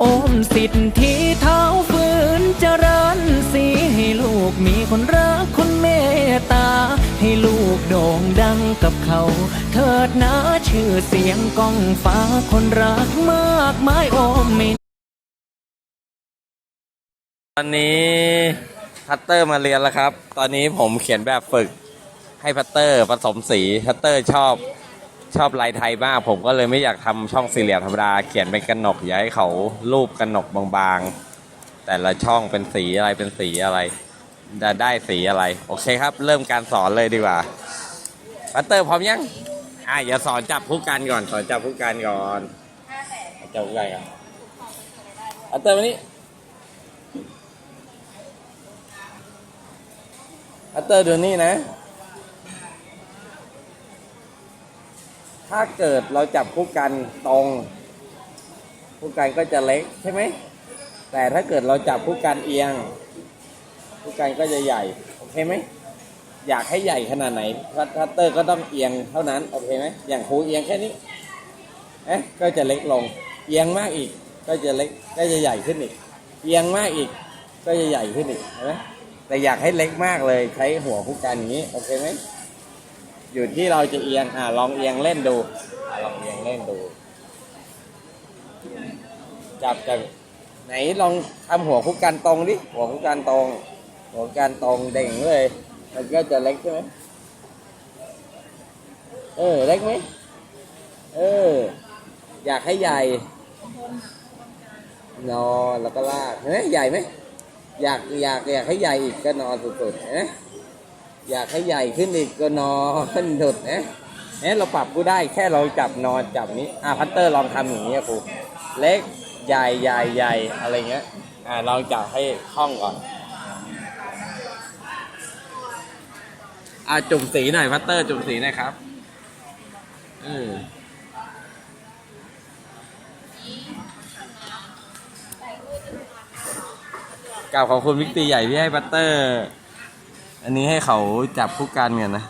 โอมสิทธิเท้าฝืนเจริญสีให้ลูกมีคนรักคนเมตตา ให้ลูกโด่งดังกับเขา เถิดนะชื่อเสียงก้องฟ้าคนรักมากมายโอมไม่ตอนนี้พัตเตอร์มาเรียนแล้วครับ ตอนนี้ผมเขียนแบบฝึกให้พัตเตอร์ผสมสีพัตเตอร์ชอบ ชอบลายไทยมาก ผมก็เลยไม่อยากทำช่องสี่เหลี่ยมธรรมดาเขียนเป็นกระหนกอยากให้เขารูปกระหนกบางๆ แต่ละช่องเป็นสีอะไรเป็นสีอะไรจะได้สีอะไร โอเคครับ เริ่มการสอนเลยดีกว่าพัตเตอร์พร้อมยังอะอย่าสอนจับผู้กันก่อนสอนจับผู้กันก่อนจับผู้กันก่อนพัตเตอร์มานี่อัตเตอร์ดูนี่นะ ถ้าเกิดเราจับคู่กันตรงคู่กันก็จะเล็กใช่ไหม แต่ถ้าเกิดเราจับคู่กันเอียงคู่กันก็จะใหญ่ โอเคไหม อยากให้ใหญ่ขนาดไหนพัตเตอร์ก็ต้องเอียงเท่านั้น โอเคไหม อย่างคูเอียงแค่นี้ เอ๊ะ ก็จะเล็กลง เอียงมากอีก ก็จะเล็ก ก็จะใหญ่ขึ้นอีก เอียงมากอีก ก็จะใหญ่ขึ้นอีก เห็นไหมแต่อยากให้เล็กมากเลย ใช้หัวคู่กันอย่างนี้ โอเคไหม อยู่ที่เราจะเอียงอ่าลองเอียงเล่นดูอ่าลองเอียงเล่นดู จับจับไหนลองทำหัวคู่กันตรงดิหัวคู่กันตรง หัวคู่กันตรงเด่งเลย มันก็จะเล็กใช่ไหมเออเล็กไหมเออ อยากให้ใหญ่นอนแล้วก็ลากเห็นไหมใหญ่ไหมอยากอยากอยากให้ใหญ่อีกก็นอนสุดๆนะ อยากให้ใหญ่ขึ้นอีกก็นอนสุดนะเนี่ยเราปรับกูได้แค่เราจับนอนจับนี้อะพัตเตอร์ลองทำอย่างนี้ครูเล็กใหญ่ใหญ่ใหญ่อะไรเงี้ยอะลองจับให้คล่องก่อนอะจุ่มสีหน่อยพัตเตอร์จุ่มสีหน่อยครับอืมกล่าวขอบคุณวิกตีใหญ่ที่ให้บัตเตอร์ อันนี้ให้เขาจับคู่กันกันนะ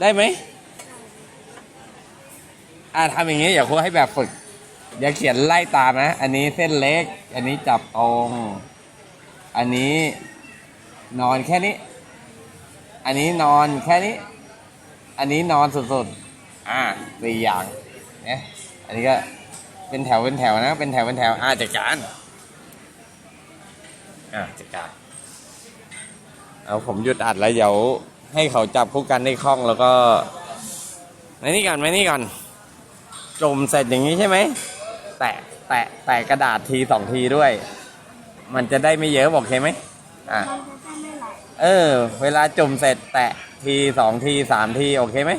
ได้ไหม อ่าทำอย่างนี้อย่าครูให้แบบฝึก อย่าเขียนไล่ตามนะ อันนี้เส้นเล็ก อันนี้จับตรง อันนี้นอนแค่นี้ อันนี้นอนแค่นี้ อันนี้นอนสุดๆ อ่าสี่อย่างเนี่ยอันนี้ก็เป็นแถวเป็นแถวนะ เป็นแถวเป็นแถวอ่าจัดการ อ่าจัดการเอาผมหยุดอัดแล้วเดี๋ยวให้เขาจับคู่กันได้คล่องแล้วก็มานี่ก่อนมานี่ก่อนจุ่มเสร็จอย่างนี้ใช่ไหมแตะแตะแตะกระดาษทีสองทีด้วย มันจะได้ไม่เยอะบอกเคไหมอ่าเออ เวลาจุ่มเสร็จแตะทีสองทีสามทีโอเคไหม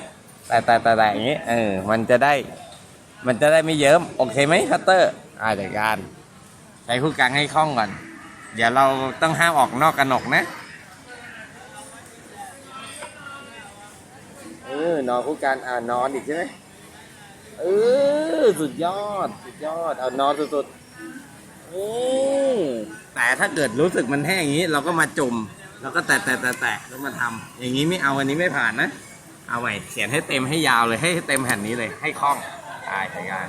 แตะแตะแตะแตะอย่างนี้เออมันจะได้ มันจะได้ไม่เยิ้มโอเคไหมคัตเตอร์อ่าจัดการใช้คู่กลางให้คล่องก่อน เดี๋ยวเราต้องห้ามออกนอกกระหนกนะเออนอนคู่กันอ่านอนอีกใช่ไหมเออสุดยอด สุดยอด เอานอนสุดๆอืมแต่ถ้าเกิดรู้สึกมันแห้งอย่างนี้ เราก็มาจุ่มแล้วก็แตะแตะแตะแตะแล้วมาทำอย่างนี้ไม่เอาอันนี้ไม่ผ่านนะ เอาไว้เขียนให้เต็มให้ยาวเลยให้เต็มแผ่นนี้เลย ให้คล่องได้ใช้งาน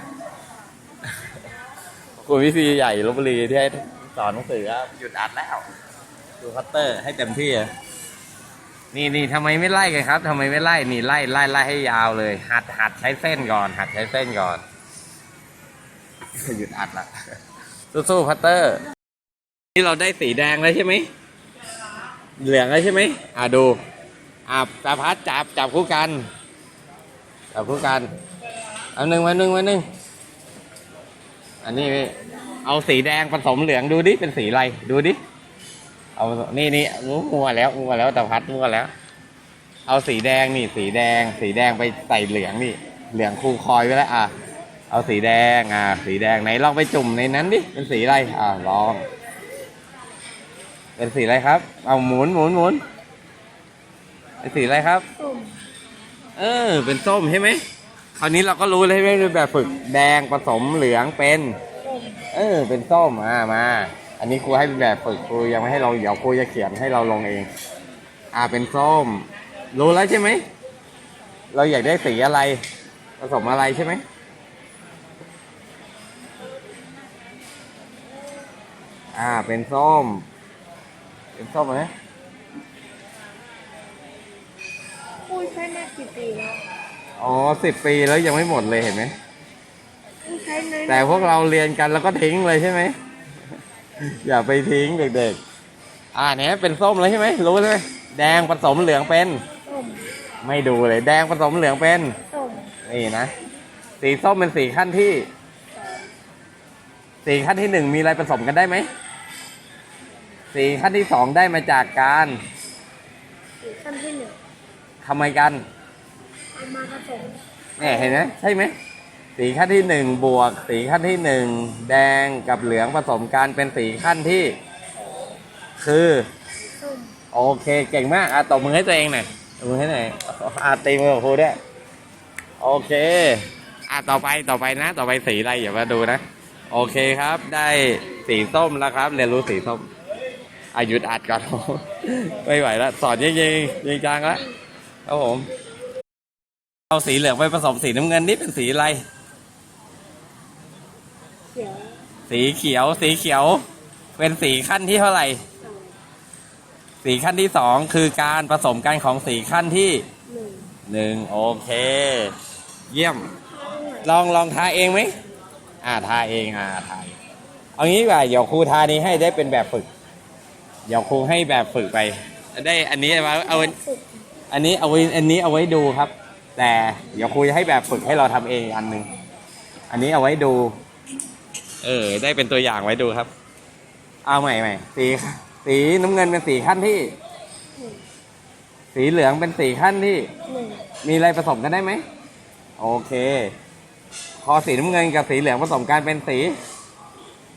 คุณวิซีใหญ่ลบบุรีที่ให้ สอนหนังสือครับหยุดอัดแล้ว ดูคัตเตอร์ให้เต็มที่อะนี่นี่ทำไมไม่ไล่กันครับทำไมไม่ไล่นี่ไล่ไล่ไล่ให้ยาวเลย หัดหัดใช้เส้นก่อน หัดใช้เส้นก่อนหยุดอัดละสู้ๆคัตเตอร์ นี่เราได้สีแดงแล้วใช่ไหมเหลืองแล้วใช่ไหมอ่าดูอ่าตาพัดจับจับคู่กันจับคู่กันเอาหนึ่งมาหนึ่งมาหนึ่งอันนี้ เอาสีแดงผสมเหลืองดูดิเป็นสีอะไรดูดิ เอานี่นี่มัวแล้วมัวแล้วแต่พัดมัวแล้ว เอาสีแดงนี่ สีแดง สีแดงไปใส่เหลืองนี่ เหลืองคูคอยไว้แล้วอะเอาสีแดงอะสีแดงไหนลองไปจุ่มในนั้นดิเป็นสีอะไรอะลอง เป็นสีอะไรครับ เอาหมุนหมุนหมุนเป็นสีอะไรครับเออ เป็นส้มใช่ไหมคราวนี้เราก็รู้เลยใช่ไหมแบบฝึกแดงผสมเหลืองเป็น ออ เป็นส้มอ่ามา อันนี้ครูให้เป็นแบบฝึกครูยังไม่ให้เราเดี๋ยวครูจะเขียนให้เราลงเอง อ่าเป็นส้ม รู้แล้วใช่ไหม เราอยากได้สีอะไร ผสมอะไรใช่ไหมอ่า เป็นส้ม เป็นส้มไหมพูดใช้มากี่ปีแล้ว อ๋อสิบปีแล้วยังไม่หมดเลยเห็นไหมพูดใช้น้อยๆ แต่พวกเราเรียนกันแล้วก็ทิ้งเลยใช่ไหม อย่าไปทิ้งเด็กๆ อ่าเนี้ยเป็นส้มแล้วใช่ไหมรู้ใช่ไหมแดงผสมเหลืองเป็นส้มไม่ดูเลยแดงผสมเหลืองเป็นส้มนี่นะ สีส้มเป็นสีขั้นที่ สีขั้นที่หนึ่งมีอะไรผสมกันได้ไหม สีขั้นที่สองได้มาจากการสีขั้นที่หนึ่งทำไมกันเอามาผสมเนี่ยเห็นไหมใช่ไหม สีขั้นที่หนึ่งบวก สีขั้นที่หนึ่งแดงกับเหลืองผสมกันเป็นสีขั้นที่ คือ โอเคเก่งมากอะตบมือให้ตัวเองหน่อยตบมือให้หน่อยอะตีมือกับครูด้วยโอเคอะต่อไปต่อไปนะ ต่อไปสีอะไรอย่ามาดูนะ โอเคครับ ได้สีส้มแล้วครับ เรียนรู้สีส้มอายุดอัดก่อนไม่ไหวแล้วสอนจริงจริงๆจริงจังแล้วครับผม เอาสีเหลืองไปผสมสีน้ำเงินนี่เป็นสีอะไร เขียวสีเขียว สีเขียว เป็นสีขั้นที่เท่าไหร่ สองสีขั้นที่สองคือการผสมกันของสีขั้นที่หนึ่งหนึ่งโอเค เยี่ยม ลองลองทาเองไหมอ่าทาเองอ่าทาเองเอางี้ดีกว่าเดี๋ยวครูทานี้ให้ได้เป็นแบบฝึก เดี๋ยวครูให้แบบฝึกไป ได้อันนี้มาเอาฝึกอันนี้เอาไว้อันนี้เอาไว้ดูครับ แต่เดี๋ยวครูจะให้แบบฝึกให้เราทำเองอันหนึ่งอันนี้เอาไว้ดู เออ ได้เป็นตัวอย่างไว้ดูครับ เอาใหม่ใหม่สีสีน้ำเงินเป็นสีขั้นที่หนึ่งสีเหลืองเป็นสีขั้นที่ หนึ่งมีอะไรผสมกันได้ไหม โอเค พอสีน้ำเงินกับสีเหลืองผสมกันเป็นสี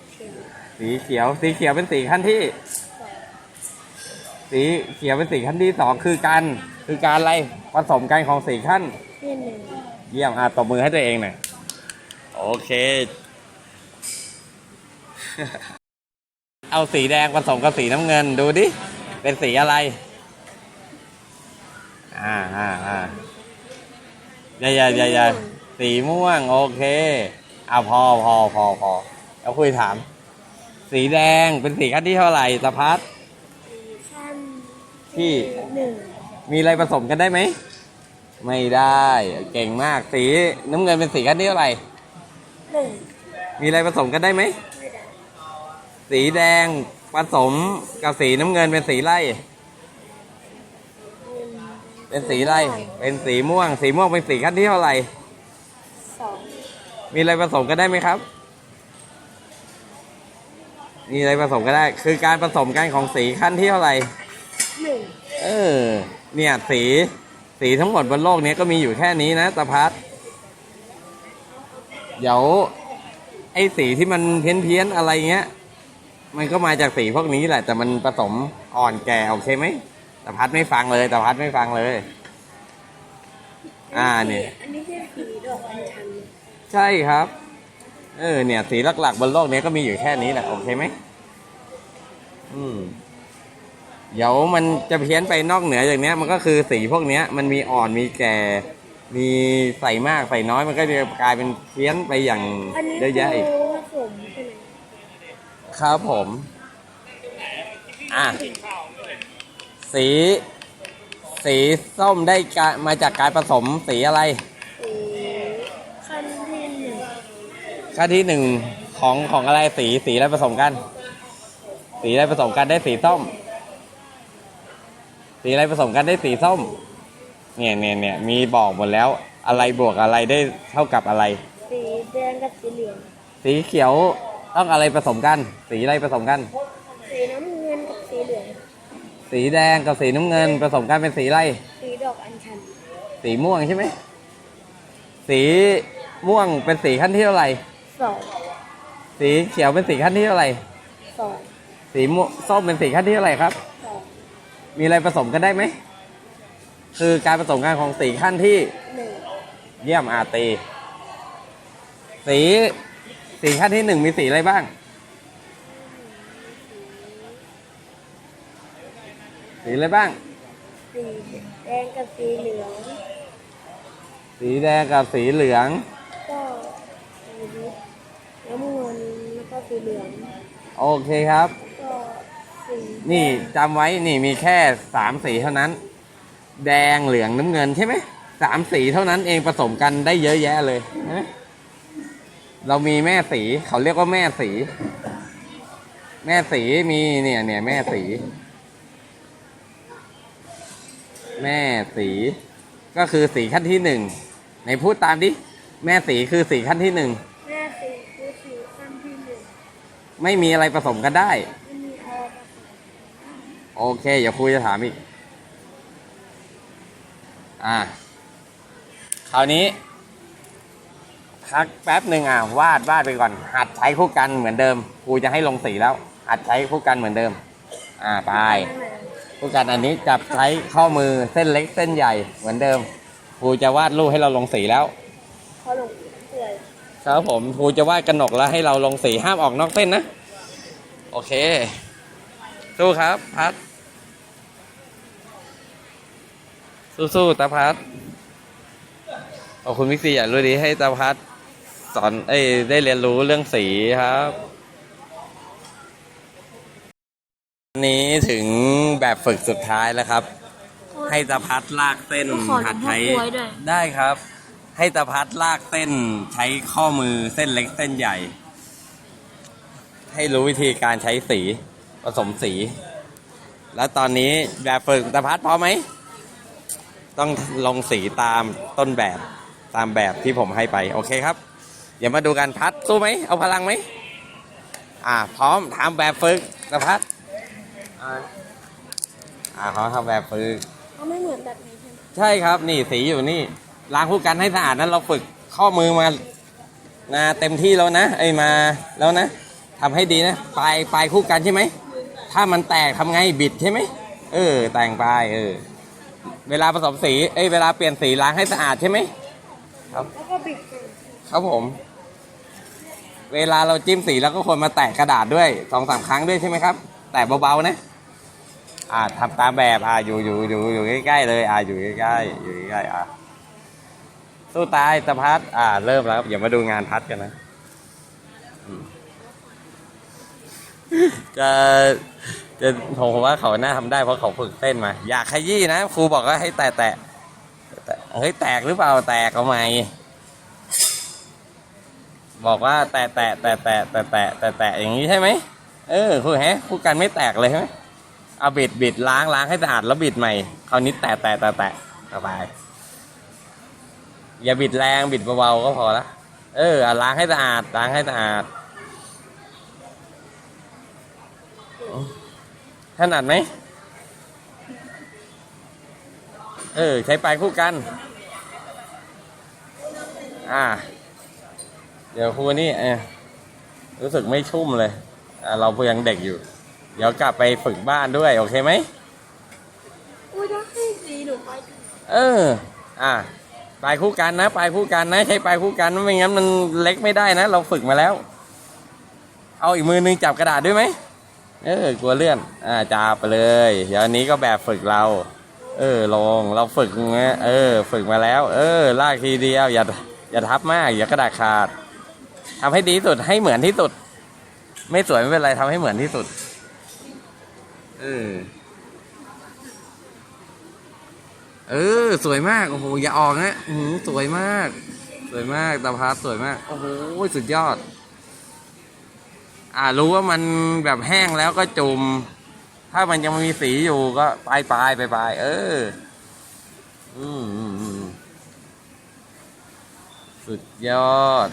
เขียวสีเขียว สีเขียวเป็นสีขั้นที่ สองสีเขียวเป็นสีขั้นที่สองคือการคือการอะไรผสมกันของสีขั้นที่หนึ่ง เยี่ยมอะตบมือให้ตัวเองหน่อยโอเค เอาสีแดงผสมกับสีน้ำเงินดูดิ เป็นสีอะไร อ่าอ่าอ่าอย่าอย่าอย่าอย่าสีม่วง โอเคอะพอพอพอพอแล้วคุยถาม สีแดงเป็นสีขั้นที่เท่าไหร่สะพัดสีขั้นที่หนึ่งมีอะไรผสมกันได้ไหม ไม่ได้ เก่งมาก สีน้ำเงินเป็นสีขั้นที่เท่าไหร่หนึ่งมีอะไรผสมกันได้ไหมไม่ได้ สีแดงผสมกับสีน้ำเงินเป็นสีไล่ เป็นสีไล่ เป็นสีม่วง สีม่วงเป็นสีขั้นที่เท่าไหร่ สองมีอะไรผสมกันได้ไหมครับ มีอะไรผสมกันได้ คือการผสมกันของสีขั้นที่เท่าไหร่ หนึ่งเออ เนี่ย สีสีทั้งหมดบนโลกนี้ก็มีอยู่แค่นี้นะตาพัดเดี๋ยวไอ้สีที่มันเพี้ยนเพี้ยนๆอะไรเงี้ย มันก็มาจากสีพวกนี้แหละ แต่มันผสมอ่อนแก่โอเคไหมแตาพัดไม่ฟังเลยแตาพัดไม่ฟังเลย อ่าเนี่ยอันนี้คือสีดอกอัญชันใช่ครับ เออเนี่ย สีหลักๆ บนโลกนี้ก็มีอยู่แค่นี้แหละโอเคไหมอืมเดี๋ยวมันจะเพี้ยนไปนอกเหนือจากเนี้ย มันก็คือสีพวกเนี้ย มันมีอ่อนมีแก่ มีใส่มากใส่น้อยมันก็จะกลายเป็นเพี้ยนไปอย่างเยอะแยะอีก ครับผม อะ สี สีส้มได้กามาจากการผสมสีอะไรสีขั้นที่หนึ่งขั้นที่หนึ่งของของอะไรสีสีอะไรผสมกัน สีอะไรผสมกันได้สีส้ม สีอะไรผสมกันได้สีส้ม เนี่ยเนี่ยเนี่ยมีบอกหมดแล้ว อะไรบวกอะไรได้เท่ากับอะไร สีแดงกับสีเหลือง สีเขียว ต้องอะไรผสมกัน สีอะไรผสมกัน สีน้ำเงินกับสีเหลืองสีแดงกับสีน้ำเงินผสมกันเป็นสีอะไร สีดอกอัญชันสีม่วงใช่ไหม สีม่วงเป็นสีขั้นที่เท่าไหร่ สองสีเขียวเป็นสีขั้นที่เท่าไหร่ สองสีม่วงส้มเป็นสีขั้นที่เท่าไหร่ครับ สองมีอะไรผสมกันได้ไหม คือการผสมกันของสีขั้นที่หนึ่งเยี่ยมอาตี สี สีขั้นที่หนึ่งมีสีอะไรบ้าง สีอะไรบ้าง สีแดงกับสีเหลือง สีสีแดงกับสีเหลือง ก็สีน้ำเงินแล้วก็สีเหลือง โอเคครับ ก็สีนี่จำไว้นี่มีแค่สามสีเท่านั้น แดงเหลืองน้ำเงินใช่ไหมสามสีเท่านั้นเองผสมกันได้เยอะแยะเลยใช่ไหม เรามีแม่สีเขาเรียกว่าแม่สี แม่สีมีเนี่ยเนี่ยแม่สี แม่สี ก็คือสีขั้นที่หนึ่งไหนพูดตามดิแม่สีคือสีขั้นที่หนึ่งแม่สีคือสีขั้นที่หนึ่งไม่มีอะไรผสมกันได้ไม่มีออกโอเคเดี๋ยวครูจะถามอีก อ่าคราวนี้ พักแป๊บหนึ่งอะวาดวาดไปก่อน หัดใช้คู่กันเหมือนเดิมครูจะให้ลงสีแล้ว หัดใช้คู่กันเหมือนเดิม อ่าไปคู่กันอันนี้จับใช้ข้อมือเส้นเล็กเส้นใหญ่เหมือนเดิมครูจะวาดรูปให้เราลงสีแล้วเขาลงเสื่อยครับผมครูจะวาดกระหนกแล้วให้เราลงสีห้ามออกนอกเส้นนะ โอเคสู้ครับพัดสู้ๆตาพัดขอบคุณพิกซี่อยากรู้ดีให้ตาพัด สอนเอ้ยได้เรียนรู้เรื่องสีครับวันนี้ถึงแบบฝึกสุดท้ายแล้วครับ ให้ตาพัดลากเส้นขอหัดพ่อใช้กล้วยด้วย ได้ครับ ให้ตาพัดลากเส้นใช้ข้อมือเส้นเล็กเส้นใหญ่ ให้รู้วิธีการใช้สีผสมสี แล้วตอนนี้แบบฝึกตาพัดพร้อมไหม ต้องลงสีตามต้นแบบตามแบบที่ผมให้ไป โอเคครับ เดี๋ยวมาดูกันพัดสู้ไหมเอาพลังไหมอ่า พร้อมทำแบบฝึกตาพัดอ่าอ่าเขาทำแบบฝึกเขาไม่เหมือนแบบนี้ใช่ไหมใช่ครับนี่สีอยู่นี่ล้างคู่กันให้สะอาดนั้นเราฝึกข้อมือมานาเต็มที่แล้วนะไอ้ยมาแล้วนะทำให้ดีนะปลายปลายคู่กันใช่ไหมถ้ามันแตกทำไงบิดใช่ไหมเออ แต่งปลายเออเวลาผสมสีเอ้ยเวลาเปลี่ยนสีล้างให้สะอาดใช่ไหมแล้วก็บิดกัน ครับผม เวลาเราจิ้มสีแล้วก็ควรมาแตะกระดาษด้วยสองสามครั้งด้วยใช่ไหมครับ แตะเบาๆนะ อ่าทำตามแบบอ่าอยู่อยู่อยู่อยู่ใกล้ๆเลย อ่าอยู่ใกล้ๆอยู่ใกล้ๆอ่าสู้ตายตะพัดอ่า เริ่มแล้วครับอย่ามาดูงานพัดกันนะจะจะผมว่าเขาน่าทำได้เพราะเขาฝึกเต้นมา อยากขยี้นะครูบอกว่าให้แตะแตะแตะเฮ้ยแตกหรือเปล่าแตกเอาไหม บอกว่าแตะแตะแตะแตะแตะแตะแตะแตะอย่างนี้ใช่ไหมเออครูแฮะครูกันไม่แตกเลยใช่ไหมเอาบิดบิดล้างล้างให้สะอาดแล้วบิดใหม่คราวนี้แตะแตะแตะแตะสบายอย่าบิดแรงบิดเบาๆก็พอละเออล้างให้สะอาดล้างให้สะอาดถนัดไหมเออ ใช้ปลายคู่กัน อ่า เดี๋ยวครูนี่เออรู้สึกไม่ชุ่มเลยอะเรายังเด็กอยู่ เดี๋ยวกลับไปฝึกบ้านด้วย โอเคไหมอุ้ยถ้าให้สีหนูไปเออ อะปลายคู่กันนะปลายคู่กันนะ ใช้ปลายคู่กันไม่งั้นมันเล็กไม่ได้นะ เราฝึกมาแล้ว เอาอีกมือนึงจับกระดาษด้วยไหมเออกลัวเลื่อน อ่าจับไปเลย เดี๋ยวอันนี้ก็แบบฝึกเรา เออลงเราฝึกไงเออ ฝึกมาแล้ว เออลากทีเดียวอย่าอย่าทับมากอย่ากระดาษขาด ทำให้ดีที่สุดให้เหมือนที่สุด ไม่สวยไม่เป็นไรทำให้เหมือนที่สุด เออ เออ สวยมาก โอ้โห อย่าออกนะอือหือสวยมาก สวยมากตาพัดสวยมาก โอ้โห สุดยอด อ่า รู้ว่ามันแบบแห้งแล้วก็จุ่ม ถ้ามันยังมีสีอยู่ก็ปลายปลายปลายปลายเออ อืม สุดยอด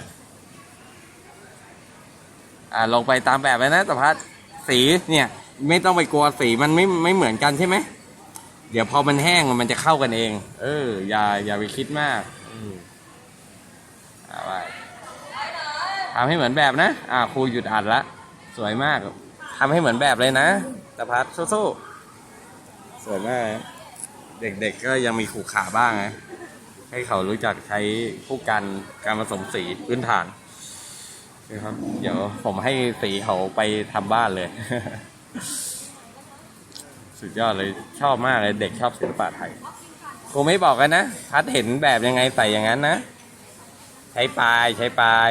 อ่าลงไปตามแบบเลยนะตาพัดสีเนี่ยไม่ต้องไปกลัวสีมันไม่ไม่เหมือนกันใช่ไหม เดี๋ยวพอมันแห้งมันจะเข้ากันเอง เออ อย่าอย่าไปคิดมากอืมเอาไปทำให้เหมือนแบบนะ อ่าครูหยุดอัดละสวยมากทำให้เหมือนแบบเลยนะตะพัดสู้ๆสวยมากนะเด็กๆก็ยังมีขู่ขาบ้างนะให้เขารู้จักใช้ผู้กันการผสมสีพื้นฐาน นะครับ เดี๋ยวผมให้สีเขาไปทำบ้านเลย สุดยอดเลยชอบมากเลยเด็กชอบศิลปะไทยครูไม่บอกกันนะพัดเห็นแบบยังไงใส่อย่างนั้นนะ ใช้ปลายใช้ปลาย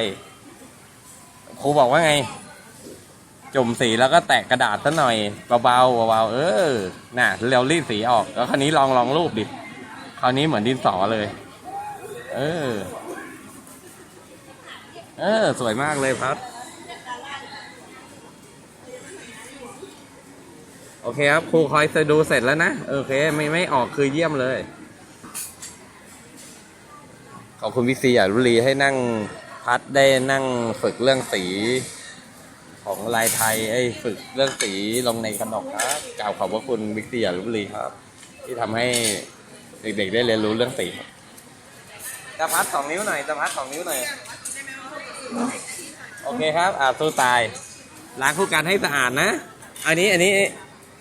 ครูบอกว่าไง จุ่มสีแล้วก็แตะกระดาษซะหน่อยเบาๆเบาๆเออ น่ะเร็วรีดสีออก แล้วคราวนี้ลองลองรูปดิ คราวนี้เหมือนดินสอเลย เออ เออ สวยมากเลยพัด โอเคครับ ครูคอยจะดูเสร็จแล้วนะ โอเค ไม่ไม่ออกคือเยี่ยมเลย ขอบคุณพี่ซีอะรุลีให้นั่งพัดได้นั่งฝึกเรื่องสีของลายไทยไอ้ฝึกเรื่องสีลงในขนกครับ กล่าวขอบพระคุณบิ๊กซีอะรุลีครับ ที่ทำให้เด็กๆได้เรียนรู้เรื่องสีครับตะพัดสองนิ้วหน่อยตะพัดสองนิ้วหน่อย โอเคครับอ่าสู้ตายล้างคู่กันให้สะอาดนะ อันนี้อันนี้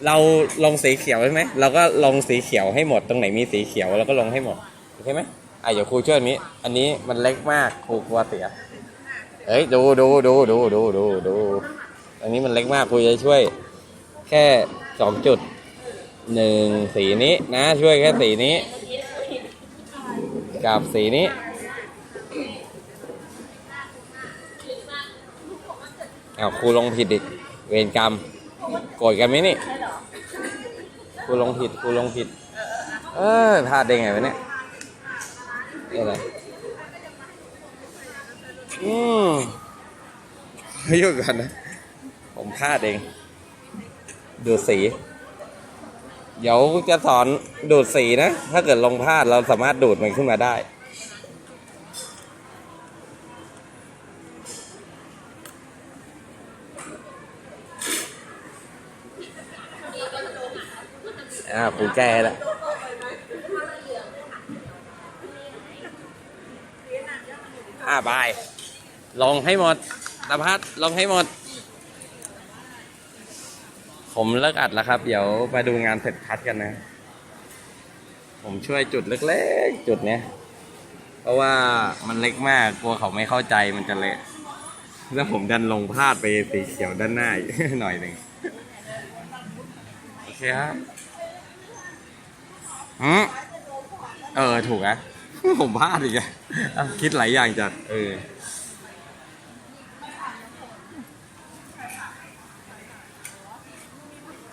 เราลงสีเขียวใช่ไหมเราก็ลงสีเขียวให้หมดตรงไหนมีสีเขียวเราก็ลงให้หมดโอเคไหมอะเดี๋ยวครูช่วยอันนี้ อันนี้มันเล็กมากครูกลัวเสียเฮ้ยดูดูดูดูดูดูดูอันนี้มันเล็กมากครูจะช่วย แค่สองจุดหนึ่งสีนี้นะ ช่วยแค่สีนี้ กับสีนี้ เอ้าครูลงผิดอีก เวรกรรม โกรธกันไหมนี่ครูลงผิดครูลงผิด เออพลาดได้ไงวะเนี่ยอะไรอืมยุ่งกันนะ ผมพลาดเอง ดูดสี เดี๋ยวจะสอนดูดสีนะ ถ้าเกิดลงพลาดเราสามารถดูดมันขึ้นมาได้ อ่าปูแก้แล้วอ่าบายลงให้หมดตะพัดลองให้หมด ผมเลิกอัดแล้วครับ เดี๋ยวไปดูงานเสร็จพัดกันนะ ผมช่วยจุดเล็กๆ จุดเนี้ย เพราะว่ามันเล็กมาก กลัวเขาไม่เข้าใจมันจะเละ แล้วผมดันลงพลาดไปสีเขียวด้านหน้าหน่อยหนึ่ง คครับอืมเออ ถูกอะผมพลาดอีกอะอะคิดหลายอย่างจัด เออ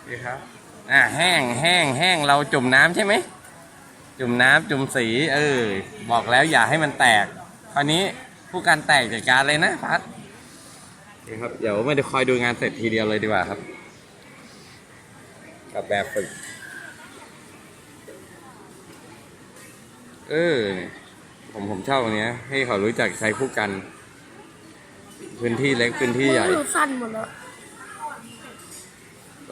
ดีครับ อ่าแห้งแห้งแห้งเราจุ่มน้ำใช่ไหม จุ่มน้ำจุ่มสี เออ บอกแล้วอย่าให้มันแตก คราวนี้ผู้การแตกจัดการเลยนะพัดดีครับ เดี๋ยวไม่ได้คอยดูงานเสร็จทีเดียวเลยดีกว่าครับ กับแบบฝึก เออ ผมผมชอบตรงเนี้ย ให้เขารู้จักใช้คู่กัน พื้นที่เล็กพื้นที่ใหญ่ มือสั้นหมดแล้ว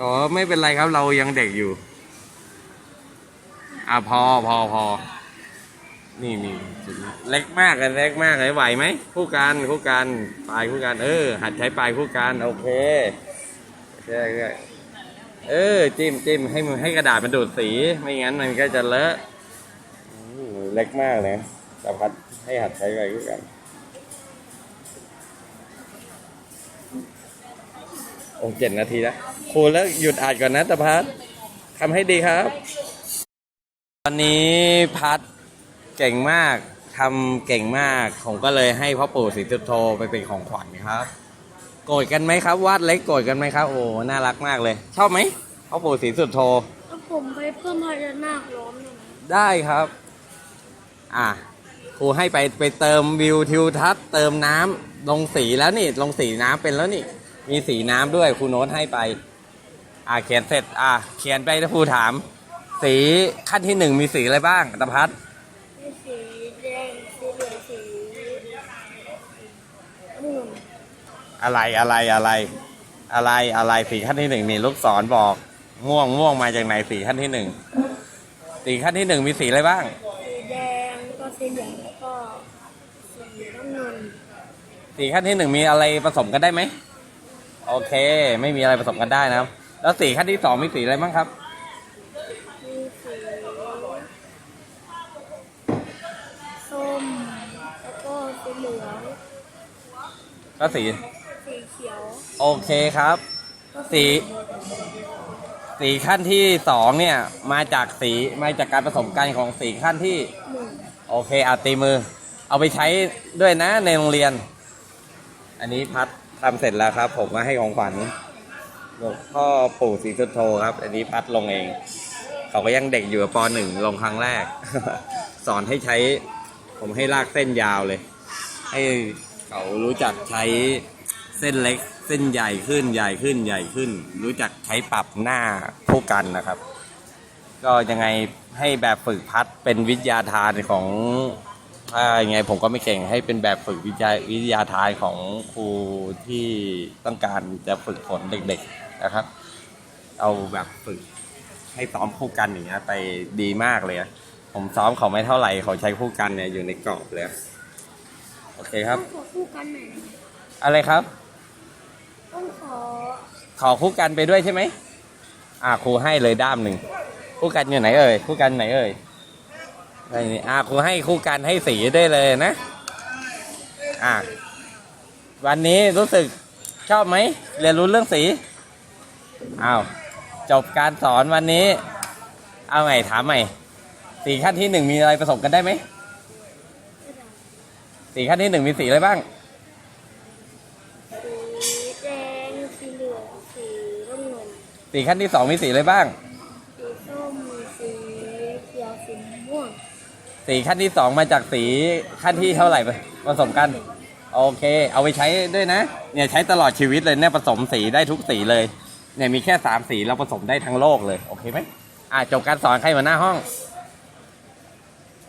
อ๋อ ไม่เป็นไรครับเรายังเด็กอยู่ อะพอพอพอ นี่นี่จุดนี้เล็กมากเลยเล็กมากเลยไหวไหมคู่กันคู่กันปลายคู่กัน เออ หัดใช้ปลายคู่กัน โอเคโอเคโอเค เออ จิ้มจิ้มให้มันให้กระดาษมันดูดสี ไม่งั้นมันก็จะเลอะเล็กมากเลยแต่พัดให้หัดใช้ไปลายกัน โอ้เจ็ดนาทีแล้วครูแล้วหยุดอ่านก่อนนะตะพัดทำให้ดีครับ ตอนนี้พัดเก่งมากทำเก่งมาก ผมก็เลยให้พ่อปู่ศรีจุโทไปเป็นของขวัญครับ โกรธกันไหมครับ วาดเล็กโกรธกันไหมครับ โอ้ น่ารักมากเลย ชอบไหมพ่อปู่ศรีสุโธแล้วผมไปเพิ่มพญานาคล้อมหน่อยได้ครับ อะครูให้ไปไปเติมวิวทิวทัศน์เติมน้ำลงสีแล้วนี่ ลงสีน้ำเป็นแล้วนี่ มีสีน้ำด้วยครูโน้ตให้ไป อะเขียนเสร็จ อะเขียนไปแล้วครูถาม สีขั้นที่หนึ่งมีสีอะไรบ้างตะพัด มีสีแดงสีเหลืองสีม่วง อะไรอะไรอะไร อะไรอะไรสีขั้นที่หนึ่งนี่ลูกศรบอก ม่วงม่วงมาจากไหนสีขั้นที่หนึ่งสีขั้นที่หนึ่งมีสีอะไรบ้าง สีแดงแล้วก็สีเหลืองแล้วก็สีน้ำเงินสีขั้นที่หนึ่งมีอะไรผสมกันได้ไหมโอเค ไม่มีอะไรผสมกันได้นะครับ แล้วสีขั้นที่สองมีสีอะไรบ้างครับ มีสีส้มแล้วก็สีเหลืองก็สีสีเขียว โอเคครับ สี สีขั้นที่สองเนี่ย มาจากสีมาจากการผสมกันของสีขั้นที่ โอเคอาตีมือ เอาไปใช้ด้วยนะในโรงเรียน อันนี้พัดทำเสร็จแล้วครับ ผมมาให้ของขวัญหลวงพ่อปู่ศรีสุโธครับ อันนี้พัดลงเอง เขาก็ยังเด็กอยู่ปหนึ่งลงครั้งแรก สอนให้ใช้ ผมให้ลากเส้นยาวเลย ให้เขารู้จักใช้เส้นเล็ก เส้นใหญ่ขึ้นใหญ่ขึ้นใหญ่ขึ้น รู้จักใช้ปรับหน้าผู้กันนะครับ ก็ยังไงให้แบบฝึกพัดเป็นวิทยาทานของถ้ายังไงผมก็ไม่เก่งให้เป็นแบบฝึกวิทยาวิทยาทานของครูที่ต้องการจะฝึกฝนเด็ก ๆนะครับ เอาแบบฝึกให้ซ้อมคู่กันอย่างเงี้ยไปดีมากเลยผมซ้อมเขาไม่เท่าไหร่เขาใช้คู่กันเนี่ยอยู่ในกรอบเลยโอเคครับคู่กันหนอะไรครับ ต้องขอขอคู่กันไปด้วยใช่ไหมอ่าครูให้เลยด้ามหนึ่งคู่กันอยู่ไหนเอ่ยคู่กันไหนเอ่ยไอ้นี่อ่าครูให้คู่กันให้สีได้เลยนะ อ่าวันนี้รู้สึกชอบไหมเรียนรู้เรื่องสีอ้าวจบการสอนวันนี้ เอาใหม่ถามใหม่สีขั้นที่หนึ่งมีอะไรผสมกันได้ไหมสีขั้นที่หนึ่งมีสีอะไรบ้าง สีขั้นที่สองมีสีอะไรบ้าง สีส้มสีเขียวสีม่วงสีขั้นที่สองมาจากสีขั้นที่เท่าไหร่ผสมกัน โอเค เอาไปใช้ด้วยนะ เนี่ยใช้ตลอดชีวิตเลยเนี่ยผสมสีได้ทุกสีเลย เนี่ยมีแค่สามสีเราผสมได้ทั้งโลกเลย โอเคไหมอะจบการสอนใครมาหน้าห้อง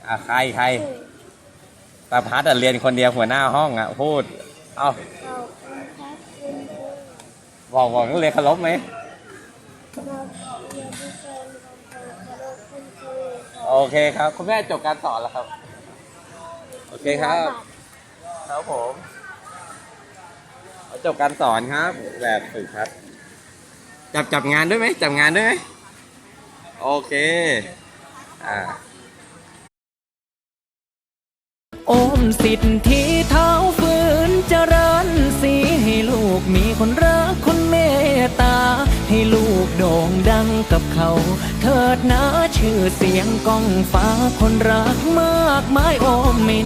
อะใครใครตาพัดอะเรียนคนเดียวหัวหน้าห้องอะพูด เอาขอบคุณครับคุณครูบอกบอกนักเรียนเคารพไหม โอเคครับ คุณแม่จบการสอนแล้วครับ โอเคครับ ครับผมจบการสอนครับ แบบฝึกครับ จับจับงานด้วยไหมจับงานด้วยไหมโอเค อ่าโอมสิทธิเท้าฝืนเจริญสีให้ลูกมีคนรัก ด่งดังกับเขา เถิดนะชื่อเสียงก้องฟ้าคนรักมากมายโอ้ไม่